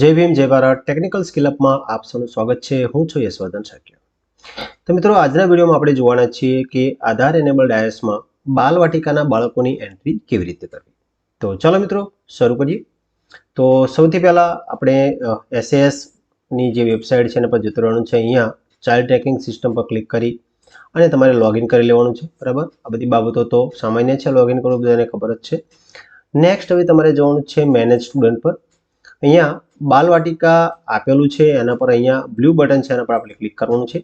જય ભીમ, જય ભારત. ટેકનિકલ સ્કિલઅપમાં આપ સૌનું સ્વાગત છે. હું છું યશવર્ધન શક્ય. તો મિત્રો, આજના વિડીયોમાં આપણે જોવાના છીએ કે આધાર એનેબલ ડાયસમાં બાલવાટિકાના બાળકોની એન્ટ્રી કેવી રીતે કરવી. તો ચાલો મિત્રો, શરૂ કરીએ. તો સૌથી પહેલાં આપણે એસએએસની જે વેબસાઇટ છે એના પર જતું રહેવાનું છે અહીંયા ચાઇલ્ડ ટ્રેકિંગ સિસ્ટમ પર ક્લિક કરી અને તમારે લોગિન કરી લેવાનું છે. બરાબર? આ બધી બાબતો તો સામાન્ય છે. લોગિન કરવું બધાને ખબર જ છે. નેક્સ્ટ હવે તમારે જવાનું છે મેનેજ સ્ટુડન્ટ પર. અહીંયા બાલવાટિકા આપેલું છે, એના પર અહીંયા બ્લુ બટન છે, એના પર આપણે ક્લિક કરવાનું છે.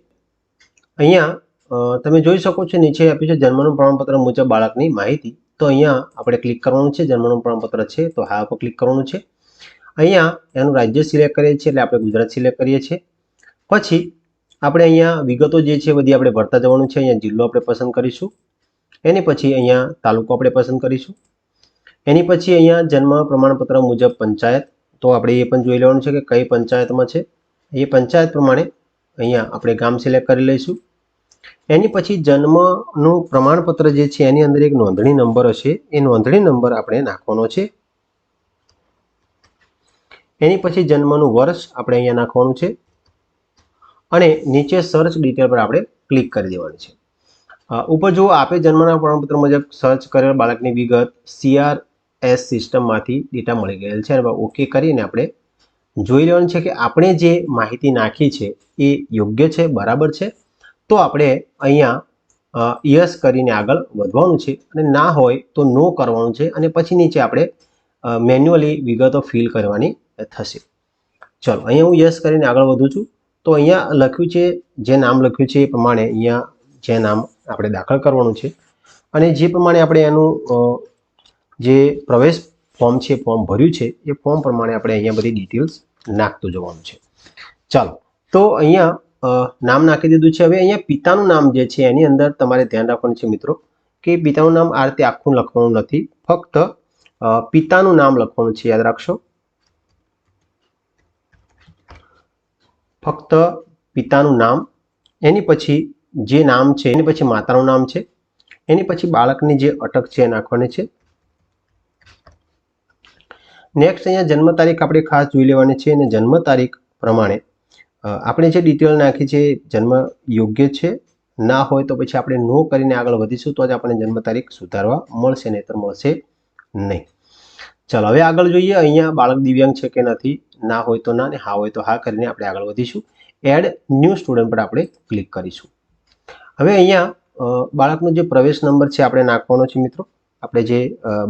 અહીંયા તમે જોઈ શકો છો, નીચે આપ્યું છે જન્મનું પ્રમાણપત્ર મુજબ બાળકની માહિતી. તો અહીંયા આપણે ક્લિક કરવાનું છે, જન્મનું પ્રમાણપત્ર છે, તો હા પર ક્લિક કરવાનું છે. અહીંયા એનું રાજ્ય સિલેક્ટ કરીએ છીએ, એટલે આપણે ગુજરાત સિલેક્ટ કરીએ છીએ. પછી આપણે અહીંયા વિગતો જે છે, બધી આપણે ભરતા જવાનું છે, અહીંયા જિલ્લો આપણે પસંદ કરીશું. એની પછી અહીંયા તાલુકો આપણે પસંદ કરીશું. એની પછી અહીંયા જન્મ પ્રમાણપત્ર મુજબ પંચાયત. તો આપણે એ પણ જોઈ લેવાનું છે કે કઈ પંચાયતમાં છે. એ પંચાયત પ્રમાણે અહીંયા આપણે ગામ સિલેક્ટ કરી લઈશું. એની પછી જન્મનું પ્રમાણપત્ર જે છે, એની અંદર એક નોંધણી નંબર હશે. એ નોંધણી નંબર આપણે નાખવાનો છે. એની પછી જન્મનું વર્ષ આપણે અહીંયા નાખવાનું છે. અને નીચે સર્ચ ડિટેલ પર આપણે ક્લિક કરી દેવાની છે. ઉપર જુઓ, આપે જન્મના પ્રમાણપત્ર મુજબ સર્ચ કરેલ બાળકની વિગત સીઆર એસ સિસ્ટમમાંથી ડેટા મળી ગયેલ છે. અને ઓકે કરીને આપણે જોઈ લેવાનું છે કે આપણે જે માહિતી નાખી છે એ યોગ્ય છે, બરાબર છે? તો આપણે અહીંયા યસ કરીને આગળ વધવાનું છે અને ના હોય તો નો કરવાનું છે અને પછી નીચે આપણે મેન્યુઅલી વિગતો ફિલ કરવાની થશે. ચલો, અહીંયા હું યસ કરીને આગળ વધું છું. તો અહીંયા લખ્યું છે, જે નામ લખ્યું છે એ પ્રમાણે અહીંયા જે નામ આપણે દાખલ કરવાનું છે. અને જે પ્રમાણે આપણે એનું જે પ્રવેશ ફોર્મ છે ફોર્મ ભર્યું છે, એ ફોર્મ પ્રમાણે આપણે અહીંયા બધી ડિટેલ્સ નાખતું જવાનું છે. ચાલો, તો અહીંયા નામ નાખી દીધું છે. હવે અહીંયા પિતાનું નામ જે છે, એની અંદર તમારે ધ્યાન રાખવાનું છે મિત્રો, કે પિતાનું નામ આ રીતે આખું લખવાનું નથી. ફક્ત પિતાનું નામ લખવાનું છે, યાદ રાખશો. ફક્ત પિતાનું નામ, એની પછી જે નામ છે, એની પછી માતાનું નામ છે, એની પછી બાળકની જે અટક છે એ નાખવાની છે. નેક્સ્ટ અહીંયા જન્મ તારીખ આપણે ખાસ જોઈ લેવાની છે અને જન્મ તારીખ પ્રમાણે આપણે જે ડિટેલ નાખી છે જન્મ યોગ્ય છે, ના હોય તો પછી આપણે નો કરીને આગળ વધીશું તો જ આપણને જન્મ તારીખ સુધારવા મળશે નહીતર મળશે નહીં. ચાલો, હવે આગળ જોઈએ અહીંયા બાળક દિવ્યાંગ છે કે નથી, ના હોય તો ના ને હા હોય તો હા કરીને આપણે આગળ વધીશું. એડ ન્યૂ સ્ટુડન્ટ પર આપણે ક્લિક કરીશું. હવે અહીંયા બાળકનો જે પ્રવેશ નંબર છે આપણે નાખવાનો છે મિત્રો. આપણે જે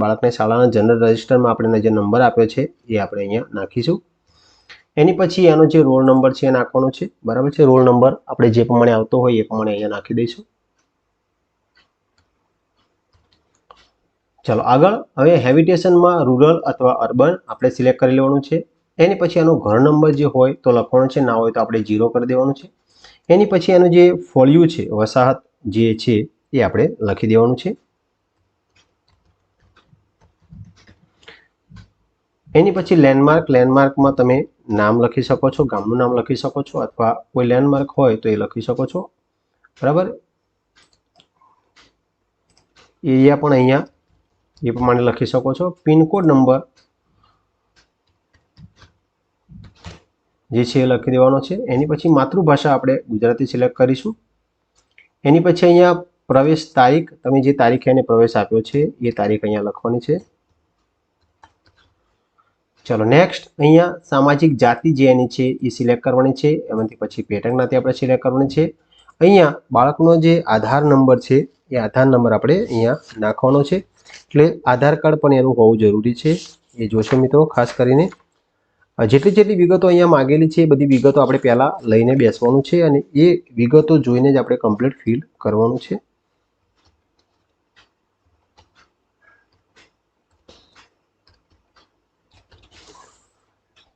બાળકને શાળાના જનરલ રજિસ્ટરમાં આપણે જે નંબર આપ્યો છે, એ આપણે અહીંયા નાખીશું. એની પછી એનો જે રોલ નંબર છે એ નાખવાનો છે. બરાબર છે? રોલ નંબર આપણે જે પ્રમાણે આવતો હોય એ પ્રમાણે અહીંયા નાખી દઈશું. ચાલો, આગળ હવે હેવિટેશનમાં રૂરલ અથવા અર્બન આપણે સિલેક્ટ કરી લેવાનું છે. એની પછી એનો ઘર નંબર જે હોય તો લખવાનો છે. ના હોય તો આપણે જીરો કરી દેવાનું છે. એની પછી એનું જે ફોલ્યુ છે, વસાહત જે છે એ આપણે લખી દેવાનું છે. એની પછી લેન્ડમાર્ક લેન્ડમાર્કમાં તમે નામ લખી શકો છો, ગામનું નામ લખી શકો છો, અથવા કોઈ લેન્ડમાર્ક હોય તો એ લખી શકો છો. બરાબર? એરિયા પણ અહીંયા એ પ્રમાણે લખી શકો છો. પિનકોડ નંબર જે છે એ લખી દેવાનો છે. એની પછી માતૃભાષા આપણે ગુજરાતી સિલેક્ટ કરીશું. એની પછી અહીંયા પ્રવેશ તારીખ, તમે જે તારીખે એને પ્રવેશ આપ્યો છે, એ તારીખ અહીંયા લખવાની છે. ચલો નેક્સ્ટ અહીંયા સામાજિક જાતિ જે એની છે એ સિલેક્ટ કરવાની છે, એમાંથી પછી પેટર્ન આપણે સિલેક્ટ કરવાની છે. અહીંયા બાળકનો જે આધાર નંબર છે, એ આધાર નંબર આપણે અહીંયા નાખવાનો છે. એટલે આધાર કાર્ડ પણ એનું હોવું જરૂરી છે. એ જોશો મિત્રો, ખાસ કરીને. જેટલી જેટલી વિગતો અહીંયા માગેલી છે એ બધી વિગતો આપણે પહેલાં લઈને બેસવાનું છે અને એ વિગતો જોઈને જ આપણે કમ્પ્લીટ ફિલ કરવાનું છે.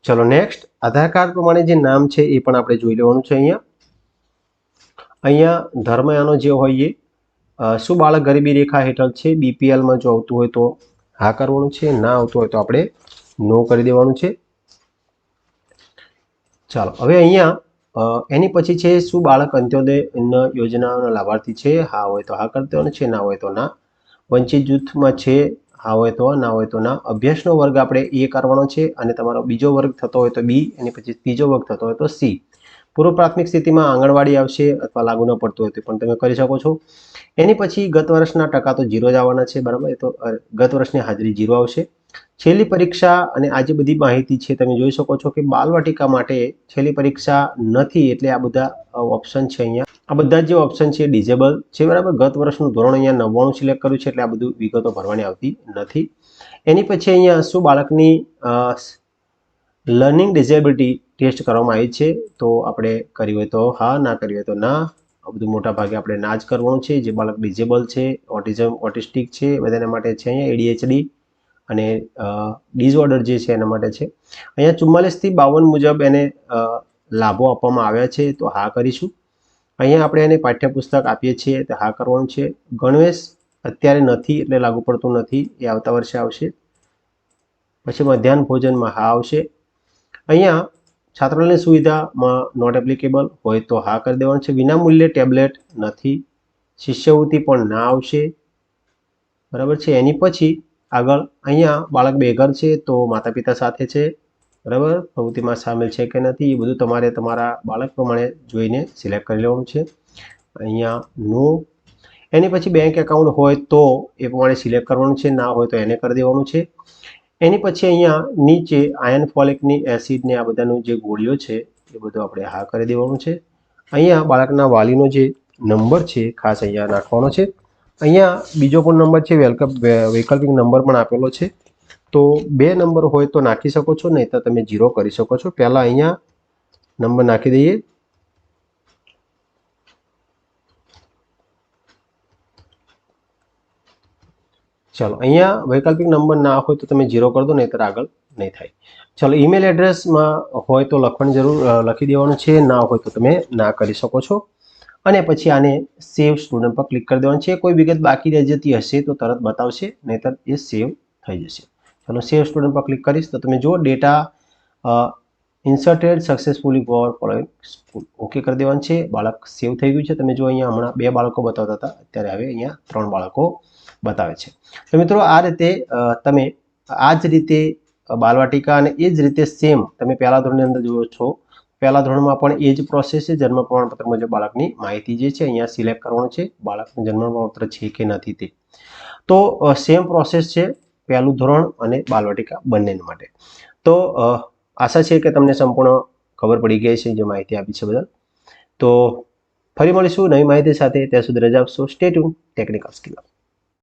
ચલો નેક્સ્ટ આધાર કાર્ડ પ્રમાણે જે નામ છે એ પણ આપણે જોઈ લેવાનું છે અહીંયા. અહીંયા ધર્મ એનો જે હોય એ શું બાળક ગરીબી રેખા હેઠળ છે બીપીએલમાં જો આવતું હોય તો હા કરવાનું છે, ના આવતું હોય તો આપણે નો કરી દેવાનું છે. ચાલો, હવે અહીંયા એની પછી છે શું બાળક અંત્યોદય યોજનાનો લાભાર્થી છે, હા હોય તો હા કરી દેવાનું છે, ના હોય તો ના. વંચિત જૂથમાં છે હા હોય તો, ના હોય તો, ના. અભ્યાસનો વર્ગ આપણે એ કરવાનો છે અને તમારો બીજો વર્ગ થતો હોય તો બી અને પછી ત્રીજો વર્ગ થતો હોય તો સી. પૂર્વ પ્રાથમિક સ્થિતિમાં આંગણવાડી આવશે અથવા લાગુ ન પડતું હોય તો પણ તમે કરી શકો છો. એની પછી ગત વર્ષના ટકા તો જીરો જ આવવાના છે, બરાબર? એ તો ગત વર્ષની હાજરી જીરો આવશે. છેલ્લી પરીક્ષા અને આ જે બધી માહિતી છે તમે જોઈ શકો છો કે બાલવાટિકા માટે છેલ્લી પરીક્ષા નથી એટલે આ બધા ઓપ્શન છે અહીંયા. આ બધા જે ઓપ્શન છે ડિઝેબલ છે, બરાબર? ગત વર્ષનું ધોરણ અહીંયા નવ્વાણું સિલેક્ટ કર્યું છે, એટલે આ બધું વિગતો ભરવાની આવતી નથી. એની પછી અહીંયા શું બાળકની લર્નિંગ ડિઝેબિલિટી ટેસ્ટ કરવામાં આવી છે, તો આપણે કરી હોય તો હા, ના કરી હોય તો ના. આ બધું મોટા ભાગે આપણે ના જ કરવાનું છે. જે બાળક ડિઝેબલ છે ઓટિઝમ ઓટિસ્ટિક છે, બધાના માટે છે અહીંયા એડીએચડી અને ડિઝઓર્ડર જે છે એના માટે છે. અહીંયા ચુમ્માલીસથી બાવન મુજબ એને લાભો આપવામાં આવ્યા છે, તો હા કરીશું. અહીંયા આપણે એને પાઠ્યપુસ્તક આપીએ છીએ, તો હા કરવાનું છે. ગણવેશ અત્યારે નથી એટલે લાગુ પડતું નથી, એ આવતા વર્ષે આવશે. પછી મધ્યાહન ભોજનમાં હા આવશે. અહીંયા છાત્રાલયની સુવિધામાં નોટ એપ્લિકેબલ હોય તો હા કરી દેવાનું છે. વિનામૂલ્યે ટેબ્લેટ નથી. શિષ્યવૃત્તિ પણ ના આવશે. બરાબર છે? એની પછી આગળ અહીંયા બાળક બેઘર છે તો માતા પિતા સાથે છે. બરાબર? પ્રવૃત્તિમાં સામેલ છે કે નથી, એ બધું તમારે તમારા બાળક પ્રમાણે જોઈને સિલેક્ટ કરી લેવાનું છે. અહીંયા નો એની પછી બેંક એકાઉન્ટ હોય તો એ પ્રમાણે સિલેક્ટ કરવાનું છે, ના હોય તો એને કરી દેવાનું છે. એની પછી અહીંયા નીચે આયન ફોલિકની એસિડ ને આ બધાનું જે ગોળીઓ છે, એ બધું આપણે હા કરી દેવાનું છે. અહીંયા બાળકના વાલીનો જે નંબર છે, ખાસ અહીંયા નાખવાનો છે. અહીંયા બીજો પણ નંબર છે વેલકમ વૈકલ્પિક નંબર પણ આપેલો છે. તો બે નંબર હોય તો નાખી શકો છો, નહીં તો તમે જીરો કરી શકો છો. પહેલાં અહીંયા નંબર નાખી દઈએ. ચાલો, અહીંયા વૈકલ્પિક નંબર ના હોય તો તમે જીરો કરી દો નહીંતર આગળ નહીં થાય. ચાલો, ઈમેલ એડ્રેસમાં હોય તો લખવાની જરૂર લખી દેવાનું છે, ના હોય તો તમે ના કરી શકો છો. અને પછી આને સેવ સ્ટુડન્ટ પર ક્લિક કરી દેવાનું છે. કોઈ વિગત બાકી રહી જતી હશે તો તરત બતાવશે, નહીંતર એ સેવ થઈ જશે. ચલો સેવ સ્ટુડન્ટ પર ક્લિક કરીશ તો તમે જુઓ data inserted successfully for following school okay કરી દેવાનું છે. બાળક સેવ થઈ ગયું છે. તમે જો અહીંયા હમણાં બે બાળકો બતાવતા હતા. અત્યારે હવે અહીંયા ત્રણ બાળકો બતાવે છે. તો મિત્રો આ રીતે તમે આ જ રીતે બાલવાટિકા અને એ જ રીતે સેમ તમે પહેલા ધોરણની અંદર જુઓ છો. પહેલા ધોરણમાં પણ એ જ પ્રોસેસ છે. જન્મ પ્રમાણપત્ર મુજબ બાળકની માહિતી જે છે અહીંયા સિલેક્ટ કરવાનું છે. બાળકનું જન્મ પ્રમાણપત્ર છે કે નથી તે. તો સેમ પ્રોસેસ છે. પહેલું ધોરણ અને બાલવાટિકા બંને માટે. તો આશા છે કે તમને સંપૂર્ણ ખબર પડી ગઈ છે જે માહિતી આપી છે બદલ. તો, ફરી મળીશું નવી માહિતી સાથે. ત્યાં સુધી રજા આપશો. State tune technical skill